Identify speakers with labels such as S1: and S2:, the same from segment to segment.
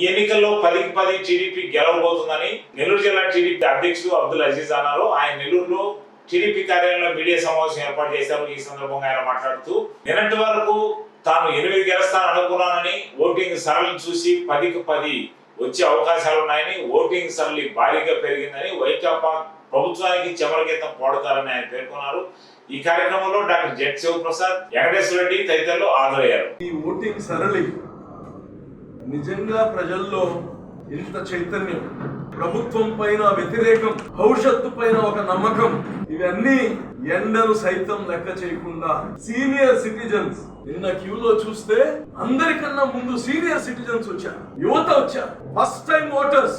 S1: ఈ ఎన్నికల్లో పదికి పది టీడీపీ గెలవబోతుందని నెల్లూరు జిల్లా టీడీపీ అధ్యక్షుడు అబ్దుల్ అజీజ్ అన్నారు. ఆయన నెల్లూరులో టీడీపీ కార్యాలయంలో మీడియా సమావేశం ఏర్పాటు చేశారు. ఈ సందర్భంగా ఆయన మాట్లాడుతూ నిన్నటి వరకు తాను ఎనిమిది గెలుస్తాను అనుకున్నానని ఓటింగ్ సరళిని చూసి పదికి పది వచ్చే అవకాశాలు ఉన్నాయని ఓటింగ్ సరళి భారీగా పెరిగిందని వైకాపా ప్రభుత్వానికి చెమరగీతం పోడతారని ఆయన పేర్కొన్నారు. ఈ కార్యక్రమంలో డాక్టర్ జెట్ శివప్రసాద్ వెంకటేశ్వర రెడ్డి తదితరులు హాజరయ్యారు.
S2: ఈ ఓటింగ్ సరళి నిజంగా ప్రజల్లో ఇంత చైతన్యం ప్రభుత్వం పైన వ్యతిరేకం భవిష్యత్తు పైన ఒక నమ్మకం ఇవన్నీ ఎండలు సైతం లెక్క చేయకుండా సీనియర్ సిటిజన్స్ నిన్న క్యూలో చూస్తే అందరికన్నా ముందు సీనియర్ సిటిజన్స్ వచ్చారు యువత వచ్చారు. ఫస్ట్ టైం ఓటర్స్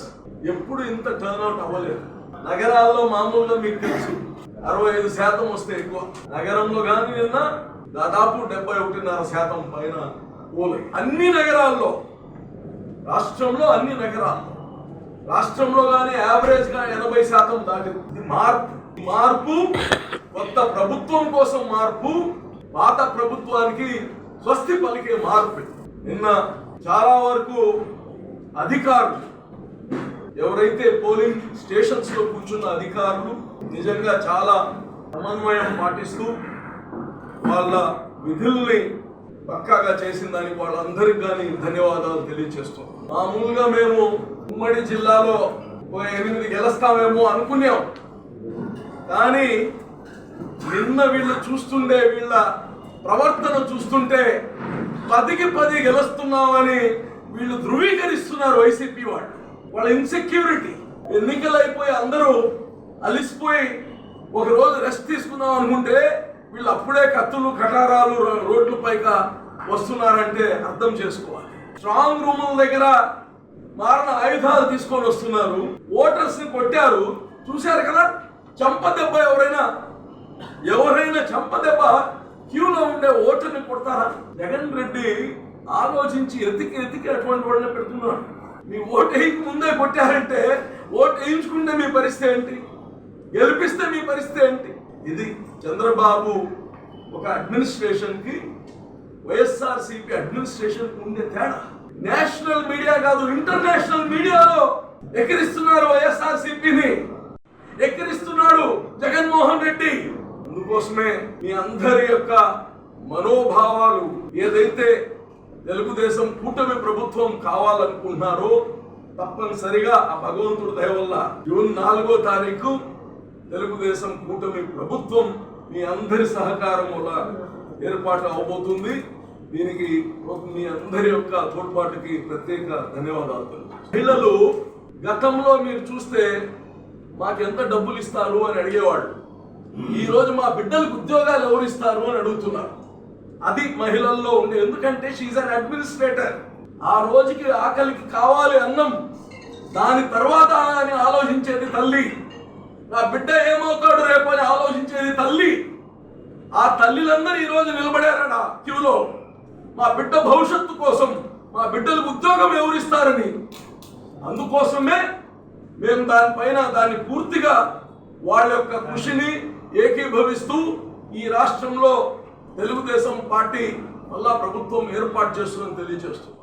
S2: ఎప్పుడు ఇంత టర్న్అవుట్ అవ్వలేదు. నగరాల్లో మామూలుగా మీకు తెలుసు అరవై ఐదు శాతం వస్తే ఎక్కువ. నగరంలో కానీ నిన్న దాదాపు డెబ్బై ఒకటిన్నర శాతం పైన పోలే. అన్ని నగరాల్లో రాష్ట్రంలో అన్ని నగరాల్లో రాష్ట్రంలో కానీ యావరేజ్గా ఎనభై శాతం దాటింది ఇది మార్పు. మార్పు కొత్త ప్రభుత్వం కోసం మార్పు పాత ప్రభుత్వానికి స్వస్తి పలికే మార్పు. నిన్న చాలా వరకు అధికారులు ఎవరైతే పోలింగ్ స్టేషన్స్లో కూర్చున్న అధికారులు నిజంగా చాలా సమన్వయం పాటిస్తూ వాళ్ళ విధుల్ని పక్కాగా చేసిన దానికి వాళ్ళందరికి కానీ ధన్యవాదాలు తెలియజేస్తాం మామూలుగా మేము ఉమ్మడి జిల్లాలో ఒక ఎనిమిది గెలుస్తామేమో అనుకున్నాం. కానీ నిన్న వీళ్ళు చూస్తుండే వీళ్ళ ప్రవర్తన చూస్తుంటే పదికి పది గెలుస్తున్నామని వీళ్ళు ధృవీకరిస్తున్నారు వైసీపీ వాళ్ళు. వాళ్ళ ఇన్సెక్యూరిటీ ఎన్నికలు అయిపోయి అందరూ అలిసిపోయి ఒక రోజు రెస్ట్ తీసుకుందాం అనుకుంటే వీళ్ళు అప్పుడే కత్తులు కటారాలు రో- రోడ్ల పైగా వస్తున్నారంటే అర్థం చేసుకోవాలి. స్ట్రాంగ్ రూముల దగ్గర మారణ ఆయుధాలు తీసుకొని వస్తున్నారు. ఓటర్స్ని కొట్టారు. చూశారు కదా? చంప దెబ్బ ఎవరైనా ఎవరైనా చంప దెబ్బ క్యూలో ఉండే ఓటర్ని కొడతారా? జగన్ రెడ్డి ఆలోచించి ఎతికి ఎతికి అటువంటి వాళ్ళని పెడుతున్నాడు. మీ ఓటు ముందే కొట్టారంటే ఓటు వేయించుకుంటే మీ పరిస్థితి ఏంటి? గెలిపిస్తే మీ పరిస్థితి ఏంటి? ఇది చంద్రబాబు ఒక అడ్మినిస్ట్రేషన్కి వైఎస్ఆర్ అడ్మినిస్ట్రేషన్ ఉండే తేడా. నేషనల్ మీడియా కాదు ఇంటర్నేషనల్ మీడియాలో ఎక్కిరిస్తున్నారు వైఎస్ఆర్సిపిని. ఎక్కిరిస్తున్నాడు జగన్మోహన్ రెడ్డి. అందుకోసమే మీ అందరి యొక్క మనోభావాలు ఏదైతే తెలుగుదేశం కూటమి ప్రభుత్వం కావాలనుకుంటున్నారో తప్పనిసరిగా ఆ భగవంతుడి దయ వల్ల జూన్ నాలుగో తారీఖు తెలుగుదేశం కూటమి ప్రభుత్వం మీ అందరి సహకారం వల్ల ఏర్పాటు అవబోతుంది. దీనికి మీ అందరి యొక్క తోడ్పాటుకి ప్రత్యేక ధన్యవాదాలు పిల్లలు గతంలో మీరు చూస్తే మాకెంత డబ్బులు ఇస్తారు అని అడిగేవాళ్ళు. ఈరోజు మా బిడ్డలకు ఉద్యోగాలు ఎవరు ఇస్తారు అని అడుగుతున్నారు. అది మహిళల్లో ఉండే ఎందుకంటే షీఈ్ అన్ అడ్మినిస్ట్రేటర్ ఆ రోజుకి ఆకలికి కావాలి అన్నం దాని తర్వాత అని ఆలోచించేది తల్లి. నా బిడ్డ ఏమవుతాడు రేపు అని ఆలోచించేది తల్లి. ఆ తల్లిలందరూ ఈరోజు నిలబడారట క్యూలో. మా బిడ్డ భవిష్యత్తు కోసం మా బిడ్డలకు ఉద్యోగం ఎవరిస్తారని. అందుకోసమే మేము దానిపైన దాన్ని పూర్తిగా వాళ్ళ యొక్క కృషిని ఏకీభవిస్తూ ఈ రాష్ట్రంలో తెలుగుదేశం పార్టీ మళ్ళా ప్రభుత్వం ఏర్పాటు చేస్తుందని తెలియజేస్తుంది